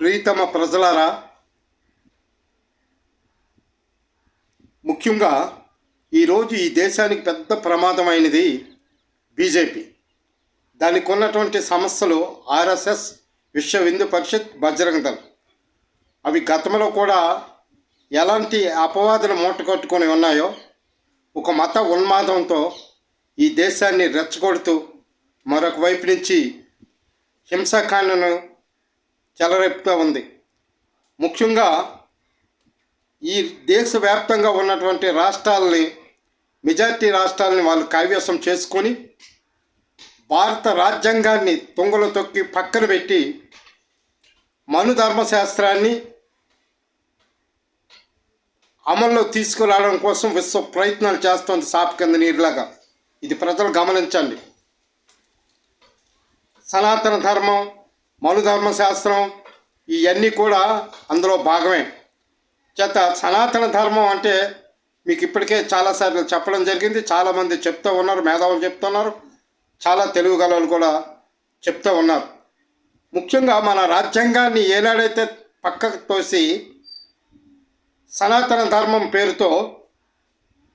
ప్రీతమ ప్రజలారా ముఖ్యంగా ఈరోజు ఈ దేశానికి పెద్ద ప్రమాదమైనది బీజేపీ. దానికి ఉన్నటువంటి సమస్యలు ఆర్ఎస్ఎస్ విశ్వ హిందూ పరిషత్ బజరంగ దళం. అవి గతంలో కూడా ఎలాంటి అపవాదులు మూటకట్టుకొని ఉన్నాయో ఒక మత ఉన్మాదంతో ఈ దేశాన్ని రెచ్చగొడుతూ మరొక వైపు నుంచి హింసాకాండను చెలరేపుతూ ఉంది. ముఖ్యంగా ఈ దేశవ్యాప్తంగా ఉన్నటువంటి రాష్ట్రాలని మెజార్టీ రాష్ట్రాలని వాళ్ళు కైవసం చేసుకొని భారత రాజ్యాంగాన్ని తుంగలు తొక్కి పక్కన పెట్టి మనుధర్మశాస్త్రాన్ని అమల్లో తీసుకురావడం కోసం విశ్వ ప్రయత్నాలు చేస్తుంది సాప్ కింద నీరులాగా. ఇది ప్రజలు గమనించండి. సనాతన ధర్మం మనుధర్మ శాస్త్రం ఇవన్నీ కూడా అందులో భాగమే. చేత సనాతన ధర్మం అంటే మీకు ఇప్పటికే చాలాసార్లు చెప్పడం జరిగింది. చాలామంది చెప్తూ ఉన్నారు మేధావులు చెప్తున్నారు చాలా తెలుగు గలవాళ్ళు కూడా చెప్తూ ఉన్నారు. ముఖ్యంగా మన రాజ్యాంగాన్ని ఏనాడైతే పక్కకు తోసి సనాతన ధర్మం పేరుతో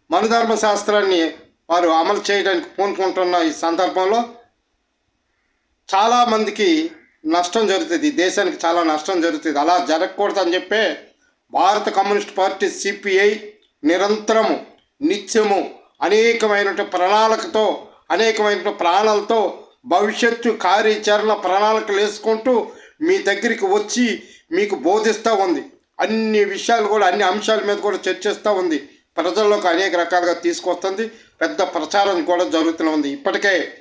మనుధర్మ శాస్త్రాన్ని వారు అమలు చేయడానికి పూనుకుంటున్న ఈ సందర్భంలో చాలామందికి నష్టం జరుగుతుంది. దేశానికి చాలా నష్టం జరుగుతుంది. అలా జరగకూడదని చెప్పే భారత కమ్యూనిస్ట్ పార్టీ సిపిఐ నిరంతరము నిత్యము అనేకమైనటువంటి ప్రణాళికతో అనేకమైనటువంటి ప్రాణాలతో భవిష్యత్తు కార్యాచరణ ప్రణాళికలు వేసుకుంటూ మీ దగ్గరికి వచ్చి మీకు బోధిస్తూ ఉంది. అన్ని విషయాలు కూడా అన్ని అంశాల మీద కూడా చర్చిస్తూ ఉంది. ప్రజల్లోకి అనేక రకాలుగా తీసుకొస్తుంది. పెద్ద ప్రచారం కూడా జరుగుతూ ఉంది. ఇప్పటికే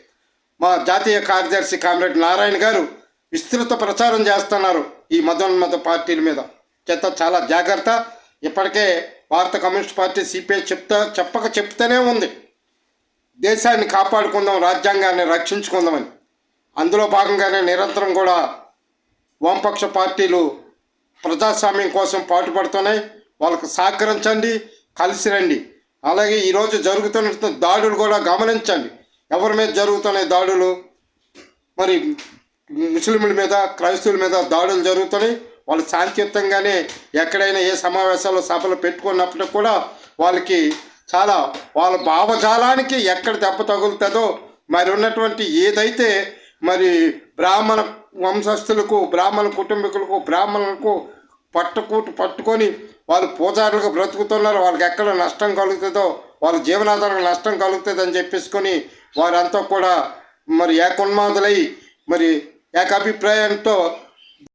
మా జాతీయ కార్యదర్శి కామ్రేడ్ నారాయణ గారు విస్తృత ప్రచారం చేస్తున్నారు ఈ మతోన్మత పార్టీల మీద. చేత చాలా జాగ్రత్త. ఇప్పటికే భారత కమ్యూనిస్ట్ పార్టీ సిపిఐ చెప్తా చెప్పక చెప్తూనే ఉంది. దేశాన్ని కాపాడుకుందాం రాజ్యాంగాన్ని రక్షించుకుందామని. అందులో భాగంగానే నిరంతరం కూడా వామపక్ష పార్టీలు ప్రజాస్వామ్యం కోసం పాటుపడుతున్నాయి. వాళ్ళకు సహకరించండి కలిసి రండి. అలాగే ఈరోజు జరుగుతున్న దాడులు కూడా గమనించండి. ఎవరి మీద జరుగుతున్నాయి దాడులు? మరి ముస్లింల మీద క్రైస్తవుల మీద దాడులు జరుగుతున్నాయి. వాళ్ళు శాంతియుతంగానే ఎక్కడైనా ఏ సమావేశాల్లో సభలు పెట్టుకున్నప్పుడు కూడా వాళ్ళకి చాలా వాళ్ళ భావజాలానికి ఎక్కడ దెబ్బ తగులుతుందో మరి ఉన్నటువంటి ఏదైతే మరి బ్రాహ్మణ వంశస్థులకు బ్రాహ్మణ కుటుంబీకులకు బ్రాహ్మణులకు పట్టుకూటు పట్టుకొని వాళ్ళు పూజారులుగా బ్రతుకుతున్నారు. వాళ్ళకి ఎక్కడ నష్టం కలుగుతుందో వాళ్ళ జీవనాధారం నష్టం కలుగుతుందని చెప్పేసుకొని వారంతా కూడా మరి ఏకున్మాదులై మరి एक एकाभिप्रायत तो